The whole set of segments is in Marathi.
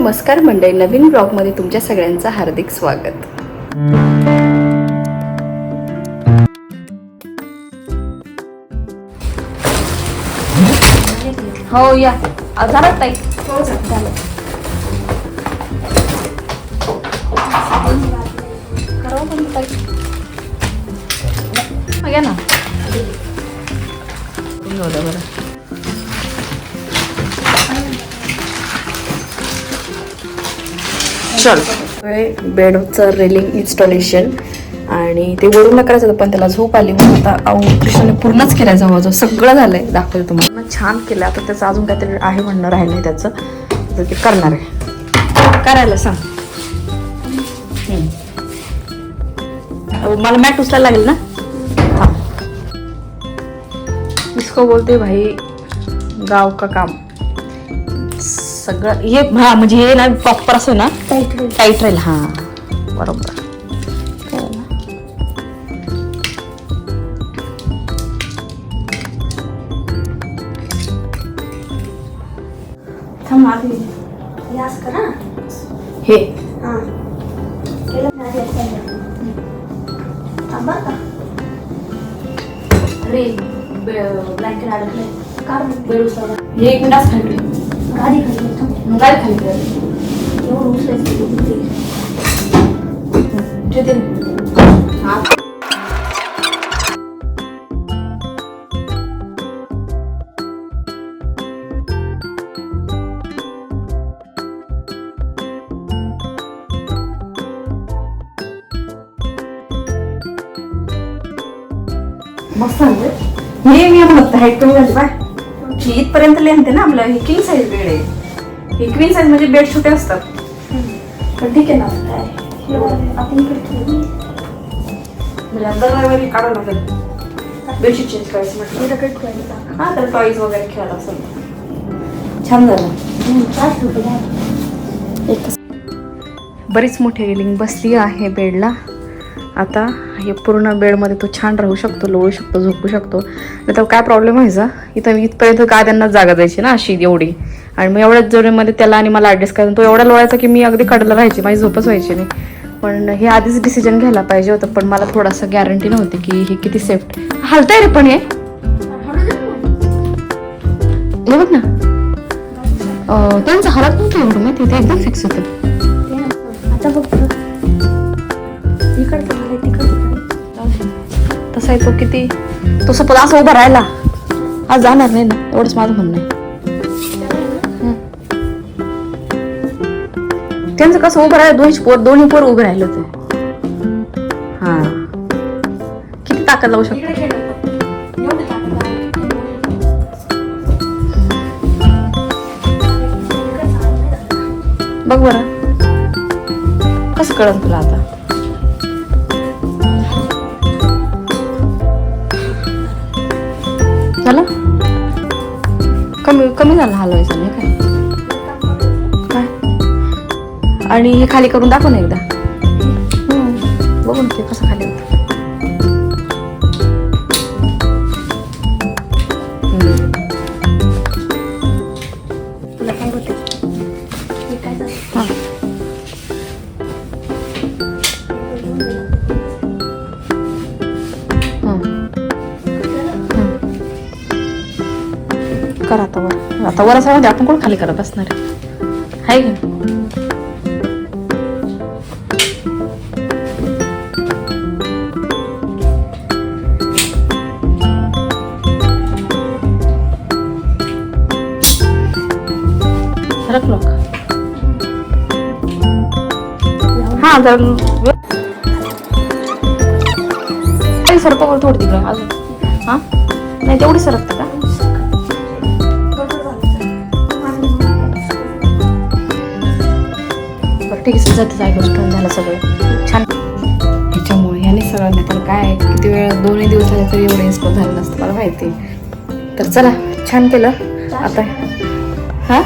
नमस्कार मंडळी नवीन ब्लॉगमध्ये तुमच्या सगळ्यांचं हार्दिक स्वागत. हो या. अ, झालं ताई. करावं ना. बरं चल. बेडचं रेलिंग इन्स्टॉलेशन आणि ते वरून करायचं होतं पण त्याला झोप आली म्हणून आता अहो कृष्णाने पूर्णच केलं जवळजवळ. सगळं झालंय. दाखवलं तुम्हाला. छान केलं आता त्याचं अजून काहीतरी आहे म्हणणं राहिलं त्याचं. तर ते करणार आहे. करायला सांग. मला मॅट उचलायला लागेल ना? हा इसको बोलते भाई गाव का काम? सगळं हे हा म्हणजे हे ना प्रॉपर असं ना टाईट राहील हा. बरोबर. हे हां. का. ब्लँकेट अडकले कार बेड उचलला हे एक मिनिट खाली. गाडी मस्त आहे मी म्हणत हाईट कमी झाली बाय. इथपर्यंत लेंथ ना आपलं हे किंग साईज बेड आहे. हे क्वीन साईज म्हणजे बेड छोटे असतात. पण ठीक आहे ना. काय एवढं आपण इकडे ठेवू. म्हणजे आता रविवारी काढावं लागेल. बेडशीट चेंज करायचं म्हटलं. इकडे कट करायचं. हा तर टॉईज वगैरे खेळायला असेल. छान झालं. चार. बरीच मोठी रेलिंग बसली आहे बेडला. आता हे पूर्ण बेडमध्ये तो छान राहू शकतो लोळू शकतो झोपू शकतो. नाही तर काय प्रॉब्लेम व्हायचा इथं मी इथपर्यंत गाद्यांना जागा द्यायची ना अशी एवढी? आणि मग एवढ्याच जोडीमध्ये त्याला आणि मला ॲडजस्ट करायचं तो एवढा लोळायचा की मी अगदी कडला राहायची माझी झोपच व्हायची नाही. पण हे आधीच डिसिजन घ्यायला पाहिजे होतं पण मला थोडासा गॅरंटी नव्हती की हे किती सेफ्ट हलतंय रे पण हे. बघ ना. त्यांचं हलत नव्हतं एवढं माहिती ते एकदम फिक्स होतं. आहे तो किती? तो सपोज असा उभा राहिला आज जाणार नाही ना एवढंच माझं म्हणणं आहे. त्यांचं कसं उभं राहिलं दोन्ही पोर दोन्ही पोर उभे राहिले होते. हा. किती ताकद लावू शकतो? बघ बरं. कसं कळत तुला आता? कमी झालं हलवायचं नाही काय काय? आणि हे खाली करून दाखव ना एकदा. हम्म, बघू ना ते कसं आता वर आपण कोण खाली करत बसणार आहे? हाय की? नाही? हा जर सरक वर थोडी तिकडं अजून. हा? नाही तेवढी सरक ठीक आहे जाते झालं सगळं. छान. ह्याच्यामुळे ह्याने सगळं तर काय किती वेळ दोन्ही दिवस झाले तरी एवढं इन्स्पॉट झालं नसतं मला माहिती. तर चला छान केलं. आता हा?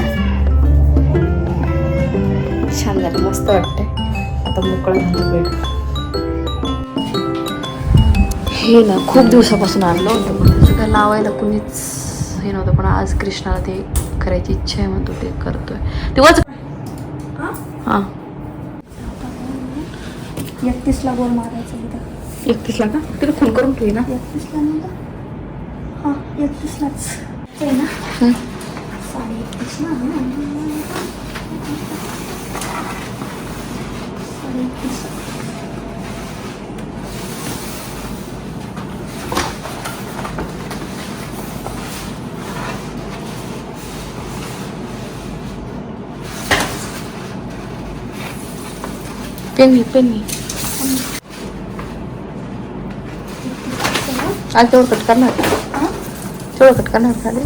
छान झालं मस्त वाटतंय. आता मोकळं झालं बेड हे ना खूप दिवसापासून आणलं होतं सुद्धा लावायला कुणीच हे नव्हतं पण आज कृष्णाला ते करायची इच्छा आहे म्हणतो ते करतोय. ते वच हां एकतीसला गोल मारायचं इथं एकतीसला का? तिला फोन करून ठेवी ना. एकतीसला नाही का? हां एकतीसलाच. आहे ना? हं. साडे एकतीसला साडे एकतीस. पेन पेन घे आज तेवढं कट करणार का तेवढं कट करणार का रे?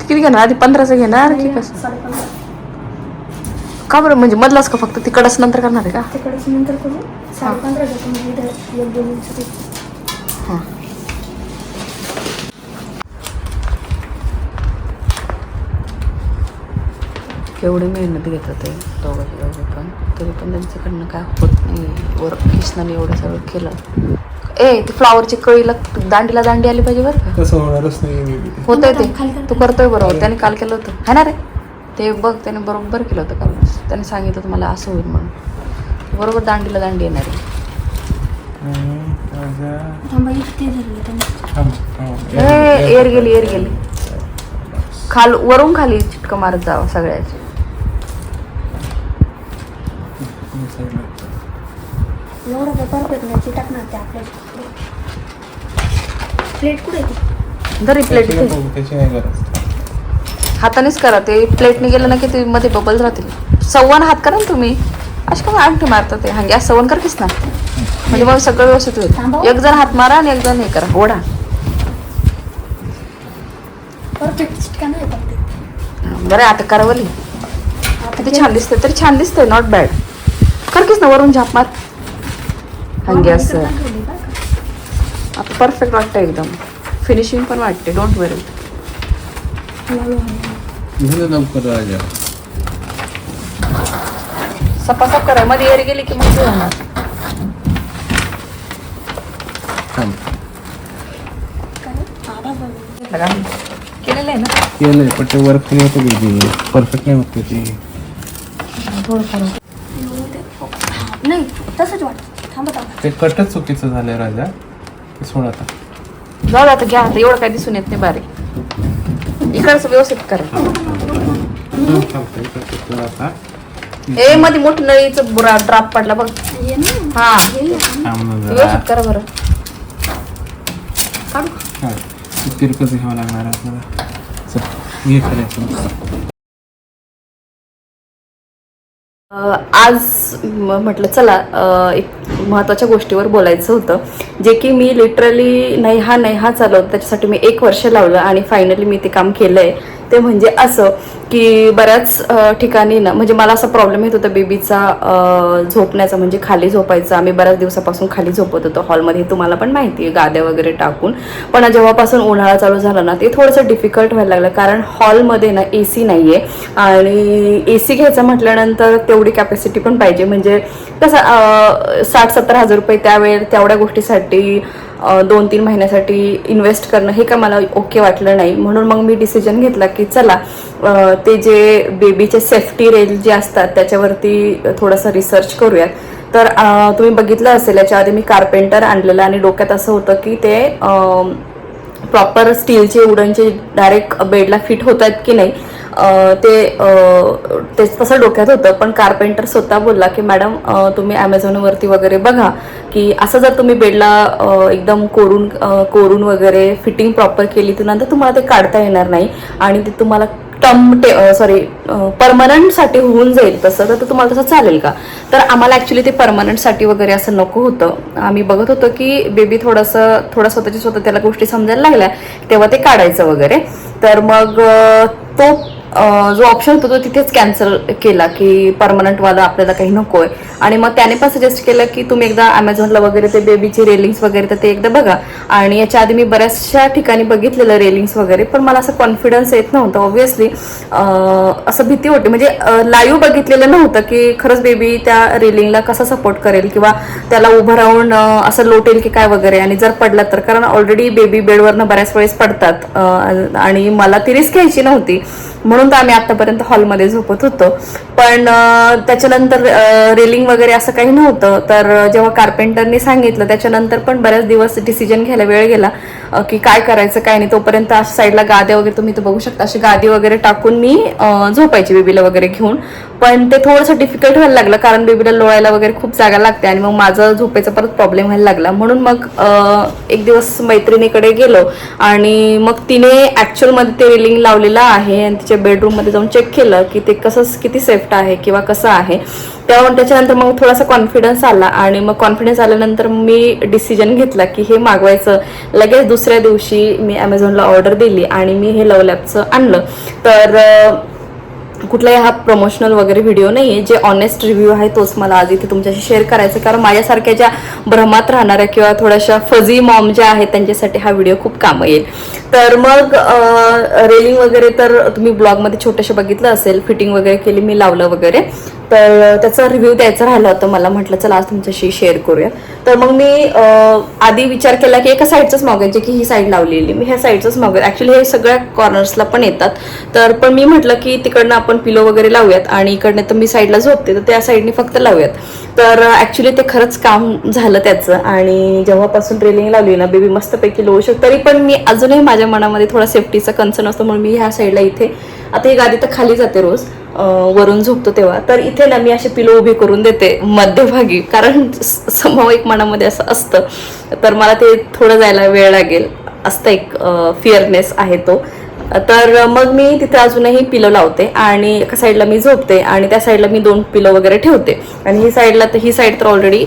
किती घेणार आधी पंधराचं घेणार की कसं साडे पंधरा का बरं म्हणजे मधलाच का फक्त तिकडच नंतर करणार आहे का तिकडेच नंतर करू साडे पंधरा घेतो म्हणजे इथं एक दोन इंच हां केवढी मेहनत घेतात ते दोघं दोघं पण. तरी पण त्यांच्याकडनं काय होत नाही. वर कृष्णाने एवढं सगळं केलं. ए ती फ्लावरची कळीला दांडीला दांडी आली पाहिजे बरं का? तसं होणारच नाही मी बी. होतंय ते. तू करतोय बरोबर. त्याने काल केलं होतं. है ना रे? ते बघ त्याने बरोबर केलं होतं काल. त्याने सांगितलं तुम्हाला असं होईल म्हणून. बरोबर दांडीला दांडी येणार आहे. एअर गेली एअर गेली. खाल वरून खाली चिटकं मारत जावं सगळ्याची. एवढं काय परफेक्ट नाही टाकणार ते आपल्या प्लेट कुठे आहे ती? जरी प्लेट त्याची नको, त्याची नाही गरज. हातानेच करा ते प्लेटने गेलं ना की ते मध्ये बबल राहतील. सव्वान हात करा ना तुम्ही. अशी का अंगठी मारता ते? हा गॅस सवन करकीस ना? म्हणजे मग सगळं व्यवस्थित थांबव. होईल एक जण हात मारा आणि एक जण हे करा ओढा. परफेक्ट चिटका नाही येतात ते बरं आता करावली आता किती ते- छान दिसते तरी छान दिसतंय नॉट बॅड करकीस ना वरून झाप मार. हा बरं का? आता परफेक्ट वाटतं एकदम. फिनिशिंग पण वाटते डोंट वरी सपासप करा. मध्ये एअर गेली की मग होणार. केलेलं आहे ना? केलंय पण ते वर्क केलं होतं परफेक्ट नाही होत ते थोडं नाही तसंच वाटतं. ते कटच चुकीचं झालंय राजा. ते सोड आता. जाऊ दे आता घ्या आता. एवढं काय दिसून येत नाही बारीक इकडचं व्यवस्थित करा. आता. ए मध्ये मोठी नळीचं बुरा ड्राप पडला बघ. ये ना. हा. थांब जरा. व्यवस्थित करा बरं. काढू हा, ते तिरकंच घ्यावं लागणार आहे आपल्याला. चल हे करायचं आज म्हटलं चला एक महत्त्वाच्या गोष्टीवर बोलायचं होतं. जे की मी लिटरली नाही हा नाही हा चालवत त्याच्यासाठी मी एक वर्ष लावलं आणि फायनली मी ते काम केलं आहे ते म्हणजे असं की बऱ्याच ठिकाणी ना म्हणजे मला असा प्रॉब्लेम येत होता बेबीचा झोपण्याचा म्हणजे खाली झोपायचा. आम्ही बऱ्याच दिवसापासून खाली झोपत होतो हॉलमध्ये. तुम्हाला पण माहिती आहे गाद्या वगैरे टाकून. पण जेव्हापासून उन्हाळा चालू झाला ना ते थोडंसं डिफिकल्ट व्हायला लागलं. कारण हॉलमध्ये ना ए सी नाही आहे आणि ए सी घ्यायचं म्हटल्यानंतर तेवढी कॅपॅसिटी पण पाहिजे. म्हणजे कसं साठ सत्तर हजार रुपये त्यावेळेस तेवढ्या गोष्टीसाठी दोन तीन महिन्यासाठी इन्व्हेस्ट करणं हे का मला ओके वाटलं नाही. म्हणून मग मी डिसिजन घेतला की चला ते जे बेबीचे सेफ्टी रेल जे असतात त्याच्यावरती थोडंसं रिसर्च करूयात. तर तुम्ही बघितलं असेल याच्या आधी मी कार्पेंटर आणलेलं आणि डोक्यात असं होतं की ते प्रॉपर स्टीलचे वुडनचे डायरेक्ट बेडला फिट होत आहेत की नाही. ते तेच ते तसं डोक्यात होतं पण कार्पेंटर स्वतः बोलला की मॅडम तुम्ही ॲमेझॉनवरती वगैरे बघा की असं जर तुम्ही बेडला एकदम कोरून कोरून वगैरे फिटिंग प्रॉपर केली तर नंतर तुम्हाला ते काढता येणार नाही आणि ते तुम्हाला टम टे सॉरी परमनंटसाठी होऊन जाईल तसं तर तुम्हाला तसं चालेल का? तर आम्हाला ॲक्च्युली ते परमनंटसाठी वगैरे असं नको होतं. आम्ही बघत होतो की बेबी थोडंसं थोडं स्वतःची स्वतः त्याला गोष्टी समजायला लागल्या तेव्हा ते काढायचं वगैरे. तर मग तो जो ऑप्शन होता तो तिथेच कॅन्सल केला की परमनंटवाला आपल्याला काही नको आहे आणि मग त्याने पण सजेस्ट केलं की तुम्ही एकदा अमेझॉनला वगैरे ते बेबीची रेलिंग्स वगैरे तर ते एकदा बघा. आणि याच्या आधी मी बऱ्याचशा ठिकाणी बघितलेलं रेलिंग्स वगैरे पण मला असं कॉन्फिडन्स येत नव्हतं ऑब्व्हियसली असं भीती होती. म्हणजे लाईव्ह बघितलेलं नव्हतं की खरंच बेबी त्या रेलिंगला कसा सपोर्ट करेल किंवा त्याला उभं राहून असं लोटेल की काय वगैरे. आणि जर पडला तर कारण ऑलरेडी बेबी बेडवरनं बऱ्याच वेळेस पडतात. आणि मला ती रिस्क घ्यायची नव्हती. म्हणून तर आम्ही आतापर्यंत हॉलमध्ये झोपत होतो. पण त्याच्यानंतर रेलिंग वगैरे असं काही नव्हतं. तर जेव्हा कार्पेंटरने सांगितलं त्याच्यानंतर पण बऱ्याच दिवस डिसिजन घ्यायला वेळ गेला की काय करायचं काय नाही. तोपर्यंत अशा साईडला गाद्या वगैरे तुम्ही तर बघू शकता. अशी गादी वगैरे टाकून मी झोपायची बेबीला वगैरे घेऊन. पण ते थोडंसं डिफिकल्ट व्हायला लागलं कारण बेबीला लोळायला वगैरे खूप जागा लागते आणि मग माझं झोपेचा परत प्रॉब्लेम व्हायला लागला. म्हणून मग एक दिवस मैत्रिणीकडे गेलो आणि मग तिने ॲक्च्युअलमध्ये ते रेलिंग लावलेलं आहे आणि तिच्या बेडरूममध्ये जाऊन चेक केलं की ते कसं किती सेफ्ट आहे किंवा कसं आहे. तेव्हा त्याच्यानंतर मग थोडासा कॉन्फिडन्स आला आणि मग कॉन्फिडन्स आल्यानंतर मी डिसिजन घेतला की हे मागवायचं. लगेच दुसऱ्या दिवशी मी अमेझॉनला ऑर्डर दिली आणि मी हे लव लॅबचं आणलं. तर कुठलाही हा प्रमोशनल वगैरे व्हिडिओ नाही आहे जे ऑनेस्ट रिव्ह्यू आहे तोच मला आज इथे तुमच्याशी शेअर करायचा आहे. कारण माझ्यासारख्या ज्या भ्रमात राहणाऱ्या किंवा थोड्याशा फजी मॉम ज्या आहेत त्यांच्यासाठी हा व्हिडिओ खूप कामं येईल. तर मग रेलिंग वगैरे तर तुम्ही ब्लॉगमध्ये छोटंसं बघितलं असेल. फिटिंग वगैरे केली मी लावलं वगैरे. तर त्याचा रिव्ह्यू द्यायचा राहिला होता मला. म्हटलं चला आज तुमच्याशी शेअर करूया. तर मग मी आधी विचार केला की एका साईडचंच मागायचे की ही साईड लावलेली. मी ह्या साईडचंच मागूया ऍक्च्युली हे सगळ्या कॉर्नर्सला पण येतात. तर पण मी म्हटलं की तिकडनं आपण पिलो वगैरे लावूयात आणि इकडनं तर मी साईडला झोपते. तर त्या साईडने फक्त लावूयात. तर ॲक्च्युली ते खरंच काम झालं त्याचं. आणि जेव्हापासून ट्रेनिंग लावली ना बेबी मस्तपैकी लोळू शकतो. तरी पण मी अजूनही माझ्या मनामध्ये थोडा सेफ्टीचा कन्सर्न असतो म्हणून मी ह्या साईडला इथे आता ही गादी तर खाली जाते रोज. वरून झोपतो तेव्हा. तर इथे ना मी असे पिलो उभी करून देते मध्यभागी. कारण स- समभाविक मनामध्ये असं असतं. तर मला ते थोडं जायला वेळ लागेल. असतं एक फिअरनेस आहे तो. तर मग मी तिथे अजूनही पिलो लावते आणि एका साईडला मी झोपते आणि त्या साईडला मी दोन पिलो वगैरे ठेवते. आणि ही साईडला तर ही साईड तर ऑलरेडी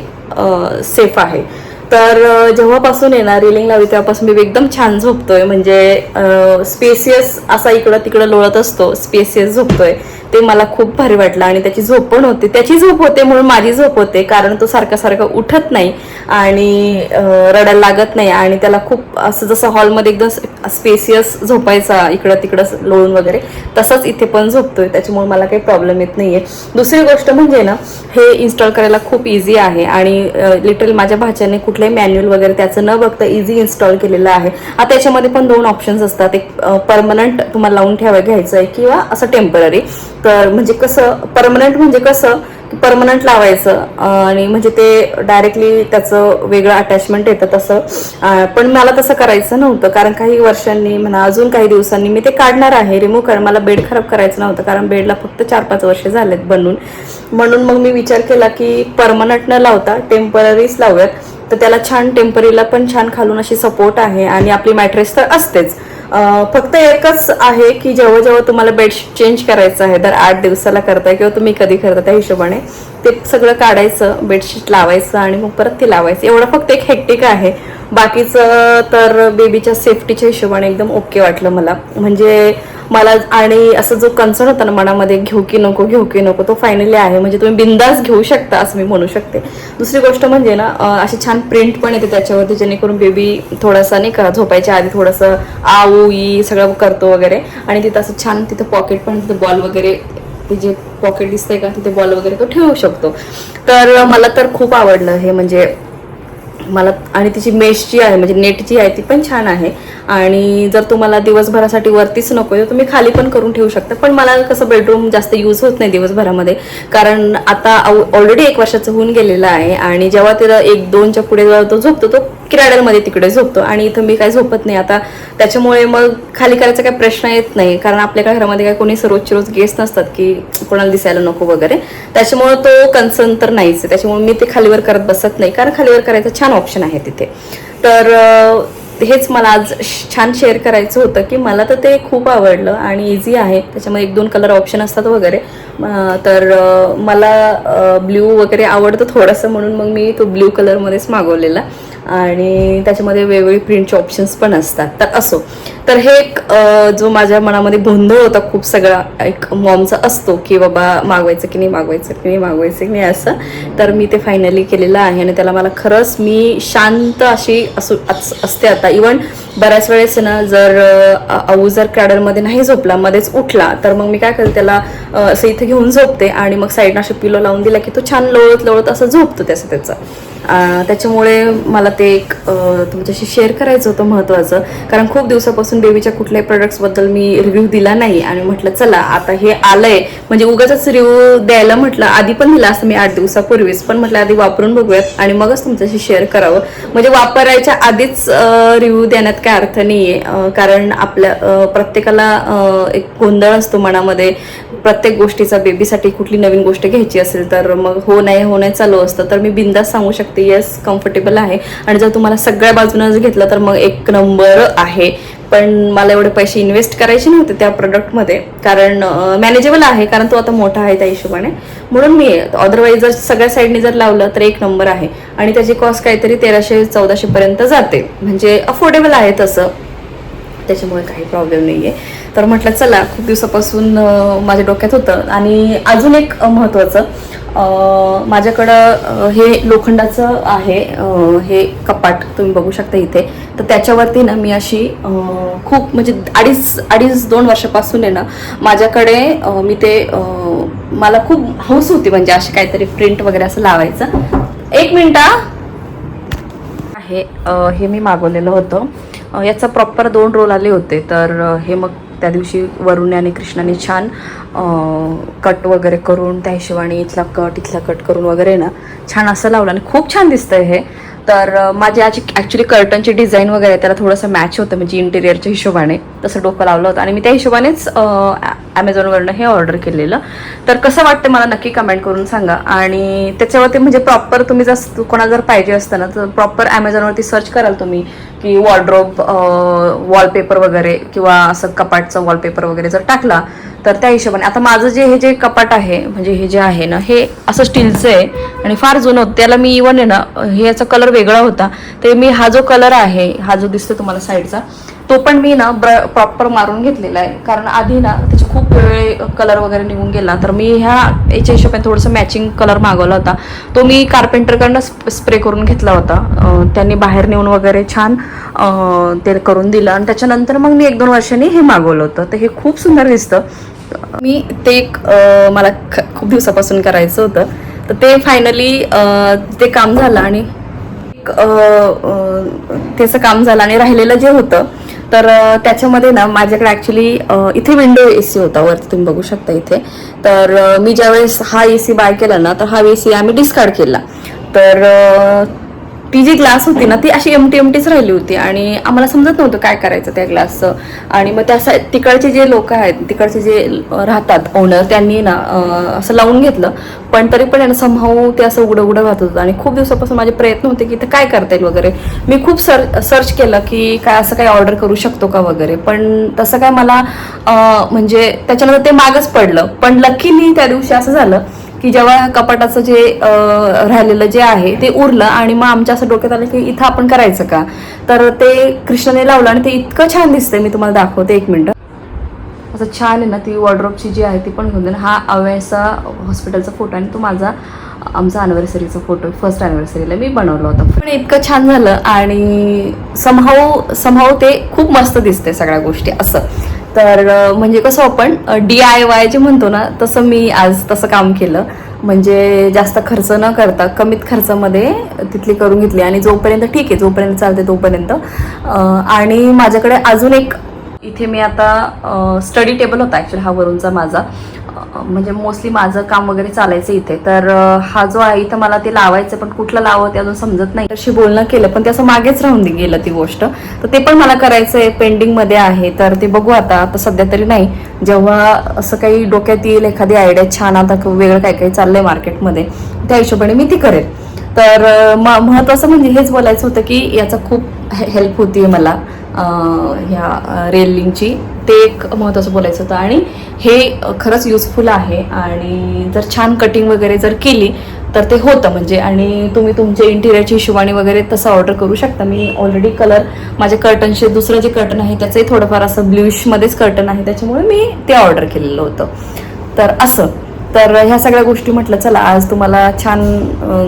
सेफ आहे. तर जेव्हापासून येणार रिलिंग लावली तेव्हापासून मी एकदम छान झोपतोय. म्हणजे स्पेसियस असा इकडं तिकडं लोळत असतो स्पेसियस झोपतोय. ते मला खूप भारी वाटलं आणि त्याची झोप पण होते. त्याची झोप होते म्हणून माझी झोप होते कारण तो सारखा सारखा उठत नाही आणि रडायला लागत नाही आणि त्याला खूप असं जसं हॉलमध्ये एकदम स्पेसियस झोपायचा इकडं तिकडं लोळून वगैरे तसंच इथे पण झोपतोय. त्याच्यामुळे मला काही प्रॉब्लेम येत नाहीये. दुसरी गोष्ट म्हणजे ना हे इन्स्टॉल करायला खूप इझी आहे. आणि लिटरल माझ्या भाच्याने कुठलंही मॅन्युअल वगैरे त्याचं न बघता इझी इन्स्टॉल केलेलं आहे. आता याच्यामध्ये पण दोन ऑप्शन्स असतात. एक परमनंट तुम्हाला लावून ठेवा घ्यायचं आहे किंवा असं टेंपररी तर म्हणजे कसं परमनंट म्हणजे कसं परमनंट लावायचं. आणि म्हणजे ते डायरेक्टली त्याचं वेगळं अटॅचमेंट येतं तसं. पण मला तसं करायचं नव्हतं. कारण काही वर्षांनी म्हणा अजून काही दिवसांनी मी ते काढणार आहे. रिमूव्ह कर मला बेड खराब करायचं नव्हतं. कारण बेडला फक्त चार पाच वर्ष झालेत बनून. म्हणून मग मी विचार केला की परमनंट न लावता टेम्पररीच लावूयात. तर त्याला छान टेम्परीला पण छान खालून अशी सपोर्ट आहे. आणि आपली मॅट्रेस तर असतेच. फक्त एकच आहे की जेव्हा जेव्हा तुम्हाला बेडशीट चेंज करायचं आहे तर आठ दिवसाला करताय किंवा तुम्ही कधी करता त्या हिशोबाने ते सगळं काढायचं बेडशीट लावायचं आणि मग परत ते लावायचं. एवढं फक्त एक हेक्टिक आहे. बाकीचं तर बेबीच्या सेफ्टीच्या हिशोबाने एकदम ओके वाटलं मला. म्हणजे मला आणि असं जो कन्सर्न होता ना मनामध्ये घेऊ की नको घेऊ की नको तो फायनली आहे. म्हणजे तुम्ही बिंदास घेऊ शकता असं मी म्हणू शकते. दुसरी गोष्ट म्हणजे ना असे अशी छान प्रिंट पण येते त्याच्यावरती जेणेकरून बेबी थोडासा नाही का झोपायच्या आधी थोडंसं आऊ ई सगळं करतो वगैरे. आणि तिथं असं छान तिथं पॉकेट पण तिथं बॉल वगैरे ते जे पॉकेट दिसतंय का तिथे बॉल वगैरे तो ठेवू शकतो. तर मला तर खूप आवडलं हे म्हणजे मला आणि तिची मेश जी आहे म्हणजे नेट जी आहे ती पण छान आहे. आणि जर तुम्हाला दिवसभरासाठी वरतीच नको तर तुम्ही खाली पण करून ठेवू शकता. पण मला कसं बेडरूम जास्त यूज होत नाही दिवसभरामध्ये. कारण आता ऑलरेडी एक वर्षाचं होऊन गेलेलं आहे. आणि जेव्हा तिला एक दोनच्या पुढे तो झोपतो तो किराड्यांमध्ये तिकडे झोपतो. आणि इथं मी काय झोपत नाही. आता त्याच्यामुळे मग खाली करायचा काही प्रश्न येत नाही. कारण आपल्या घरामध्ये काय कोणी रोजचे रोज गेस्ट नसतात की कोणाला दिसायला नको वगैरे. त्याच्यामुळे तो कन्सर्न तर नाहीच आहे. त्याच्यामुळे मी ते खालीवर करत बसत नाही. कारण खालीवर करायचं छान ऑप्शन आहे तिथे. तर हेच मला आज छान शेअर करायचं होतं की मला तर ते खूप आवडलं आणि इझी आहे. त्याच्यामध्ये एक दोन कलर ऑप्शन असतात वगैरे. तर मला ब्ल्यू वगैरे आवडतं थोडंसं म्हणून मग मी तो ब्ल्यू कलरमध्येच मागवलेला. आणि त्याच्यामध्ये वेगवेगळे प्रिंटचे ऑप्शन्स पण असतात. तर असो. तर हे एक जो माझ्या मनामध्ये गोंधळ होता खूप सगळा एक मॉमचा असतो की बाबा मागवायचं की नाही मागवायचं की नाही मागवायचं की नाही असं. तर मी ते फायनली केलेलं आहे आणि त्याला मला खरंच मी शांत अशी असू अस- असते आता. इवन बऱ्याच वेळेस ना जर आऊ जर क्रॅडरमध्ये नाही झोपला मध्येच उठला तर मग मी काय करते त्याला असं इथे घेऊन झोपते आणि मग साईडनं असे पिलो लावून दिला की तो छान लोळत लोळत असं झोपतो त्याचं त्याचं. त्याच्यामुळे मला ते एक तुमच्याशी शेअर करायचं होतं महत्त्वाचं. कारण खूप दिवसापासून बेबीच्या कुठल्याही प्रोडक्ट्सबद्दल मी रिव्ह्यू दिला नाही आणि म्हटलं चला आता हे आलंय. म्हणजे उगाच रिव्ह्यू द्यायला म्हटलं आधी पण दिला असं मी आठ दिवसापूर्वीच पण म्हटलं आधी वापरून बघूयात. आणि मगच तुमच्याशी शेअर करावं. म्हणजे वापरायच्या आधीच रिव्ह्यू देण्यात काय अर्थ नाही आहे कारण आपल्या प्रत्येकाला एक गोंधळ असतो मनामध्ये. प्रत्येक गोष्टीचा बेबीसाठी कुठली नवीन गोष्ट घ्यायची असेल तर मग हो नाही हो नाही चालू असतं. तर मी बिंदास सांगू शकते येस कम्फर्टेबल आहे. आणि जर तुम्हाला सगळ्या बाजूनं जर घेतलं तर मग एक नंबर आहे. पण मला एवढे पैसे इन्व्हेस्ट करायचे नव्हते त्या प्रोडक्टमध्ये कारण मॅनेजेबल आहे कारण तो आता मोठा आहे त्या हिशोबाने. म्हणून मी अदरवाईज जर सगळ्या साईडने जर लावलं तर एक नंबर आहे. आणि त्याची कॉस्ट काहीतरी तेराशे चौदाशे पर्यंत जाते. म्हणजे अफोर्डेबल आहे तसं. त्याच्यामुळे काही प्रॉब्लेम नाही आहे तर म्हटलं चला खूप दिवसापासून माझ्या डोक्यात होतं. आणि अजून एक महत्त्वाचं माझ्याकडं हे लोखंडाचं आहे हे कपाट तुम्ही बघू शकता इथे. तर त्याच्यावरती ना मी अशी खूप म्हणजे अडीच अडीच दोन वर्षापासून आहे ना माझ्याकडे मी ते मला खूप हौस होती म्हणजे अशी काहीतरी प्रिंट वगैरे असं लावायचं. एक मिनटा आहे हे मी मागवलेलं होतं. याचा प्रॉपर दोन रोल आले होते तर हे मग त्या दिवशी वरुणे आणि कृष्णाने छान कट वगैरे करून त्या हिशोबाने इथला कट इथला कट करून वगैरे ना छान असं लावलं. आणि खूप छान दिसतंय हे. तर माझी आजी ॲक्च्युली कर्टनची डिझाईन वगैरे त्याला थोडंसं मॅच होतं म्हणजे इंटेरियरच्या हिशोबाने. तसं डोकं लावलं होतं. आणि मी त्या हिशोबानेच ॲमेझॉनवरनं हे ऑर्डर केलेलं. तर कसं वाटतं मला नक्की कमेंट करून सांगा. आणि त्याच्यावरती म्हणजे प्रॉपर तुम्ही जर कोणाला जर पाहिजे असतं ना तर प्रॉपर ॲमेझॉनवरती सर्च कराल तुम्ही. की वॉर्ड्रोब वॉलपेपर वगैरे किंवा असं कपाटचं वॉलपेपर वगैरे जर टाकला तर त्या हिशोबाने. आता माझं जे हे जे कपाट आहे म्हणजे हे जे आहे ना हे असं स्टीलचं आहे आणि फार जुनं होतं. त्याला मी इवन आहे ना हे याचा कलर वेगळा होता. ते मी हा जो कलर आहे हा जो दिसतो तुम्हाला साईडचा तो पण मी ना ब्र प्रॉपर मारून घेतलेला आहे. कारण आधी ना त्याचे खूप वेळ कलर वगैरे निघून गेला. तर मी ह्या याच्या हिशोबाने थोडंसं मॅचिंग कलर मागवला होता. तो मी कार्पेंटरकडनं स्प्रे करून घेतला होता. त्यांनी बाहेर नेऊन वगैरे छान ते करून दिलं. आणि त्याच्यानंतर मग मी एक दोन वर्षांनी हे मागवलं होतं. तर हे खूप सुंदर दिसतं. मी ते एक मला ख- खूप दिवसापासून करायचं होतं. तर ते फायनली ते काम झालं आणि एक, त्याचं काम झालं आणि राहिलेलं जे होतं तर त्याच्यामध्ये ना माझ्याकडे ॲक्च्युली इथे विंडो ए सी होता वरती तुम्ही बघू शकता इथे. तर मी ज्यावेळेस हा ए सी बाय केला ना तर हा ए सी आम्ही डिस्कार्ड केला. तर ती जी ग्लास होती ना ती अशी एमटी एमटीच राहिली होती. आणि आम्हाला समजत नव्हतं काय करायचं त्या ग्लासचं आणि मग त्या तिकडचे जे लोक आहेत तिकडचे जे राहतात ओनर त्यांनी ना असं लावून घेतलं. पण तरी पण आहे ना ते असं उघडं उघडं राहत होतं. आणि खूप दिवसापासून माझे प्रयत्न होते की ते काय करता येईल वगैरे. मी खूप सर सर्च केलं की काय असं काही ऑर्डर करू शकतो का वगैरे. पण तसं काय मला म्हणजे त्याच्यानंतर ते मागच पडलं. पण लकीली त्या दिवशी असं झालं की जेव्हा कपाटाचं जे राहिलेलं जे आहे ते उरलं आणि मग आमच्या असं डोक्यात आलं की इथं आपण करायचं का? तर ते कृष्णाने लावलं आणि ते इतकं छान दिसतंय मी तुम्हाला दाखवते एक मिनटं. असं छान आहे ना ती वॉर्ड्रॉपची जी आहे ती पण घेऊन जाईल हा अवेसा हॉस्पिटलचा फोटो आणि तो माझा आमचा अॅनिव्हर्सरीचा फोटो फर्स्ट अॅनिव्हर्सरीला मी बनवला होता. पण इतकं छान झालं आणि समहाऊ समहाऊ ते खूप मस्त दिसते सगळ्या गोष्टी असं. तर म्हणजे कसं आपण डी आय वाय जे म्हणतो ना तसं मी आज तसं काम केलं. म्हणजे जास्त खर्च न करता कमीत खर्चामध्ये तिथली करून घेतली. आणि जोपर्यंत ठीक आहे जोपर्यंत चालते तोपर्यंत. आणि माझ्याकडे अजून एक इथे मी आता स्टडी टेबल होता ॲक्च्युली हा वरूनचा माझा. म्हणजे मोस्टली माझं काम वगैरे चालायचं इथे. तर हा जो आहे इथं मला ते लावायचं पण कुठलं लावं ते अजून समजत नाही. तशी बोलणं केलं पण ते असं मागेच राहून दे- गेलं ती गोष्ट. तर ते पण मला करायचं आहे पेंडिंगमध्ये आहे. तर ते बघू आता आता सध्या तरी नाही. जेव्हा असं काही डोक्यात येईल एखादी आयडिया छान आता वेगळं काय काही चाललंय मार्केटमध्ये त्या हिशोबाने मी ती करेल तर महत्वाचं म- महत्त्वाचं म्हणजे हेच बोलायचं होतं की याचा खूप हेल्प होती मला ह्या रेलिंगची ते एक महत्त्वाचं बोलायचं होतं. आणि हे खरंच युजफुल आहे. आणि जर छान कटिंग वगैरे जर केली तर ते होतं. म्हणजे आणि तुम्ही तुमच्या इंटिरियरची हिशोबाने वगैरे तसं ऑर्डर करू शकता. मी ऑलरेडी कलर माझ्या कर्टनचे दुसरं जे कर्टन आहे त्याचंही थोडंफार असं ब्ल्यूशमध्येच कर्टन आहे. त्याच्यामुळे मी ते ऑर्डर केलेलं होतं. तर असं. तर ह्या सगळ्या गोष्टी म्हटलं चला आज तुम्हाला छान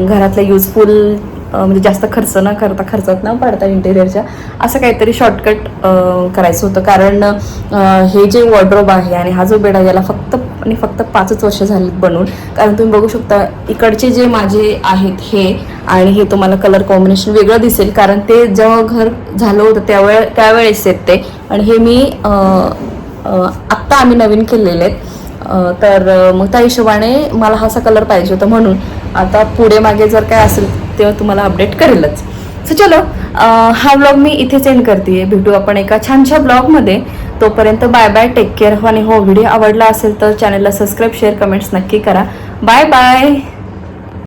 घरातल्या युजफुल म्हणजे जास्त खर्च न करता खर्चात न पडता इंटेरियरच्या असं काहीतरी शॉर्टकट करायचं होतं. कारण हे जे वॉर्ड्रोब आहे आणि हा जो बेड आहे याला फक्त आणि फक्त पाचच वर्ष झाली बनवून कारण तुम्ही बघू शकता इकडचे जे माझे आहेत हे आणि हे तुम्हाला कलर कॉम्बिनेशन वेगळं दिसेल. कारण ते जेव्हा घर झालं होतं त्यावेळे त्यावेळेस आहेत ते. आणि हे मी आत्ता आम्ही नवीन केलेले आहेत. तर मग त्या हिशोबाने मला हा असा कलर पाहिजे होता म्हणून. आता पुढे मागे जर काय असेल तेव्हा तुम्हाला अपडेट करेलच. सो चलो हा ब्लॉग मी इथेच एंड करते भेटू आपण एका छानशा ब्लॉगमध्ये तोपर्यंत बाय बाय टेक केअर आणि हो व्हिडिओ आवडला असेल तर चॅनलला सबस्क्राईब शेअर कमेंट्स नक्की करा. Bye bye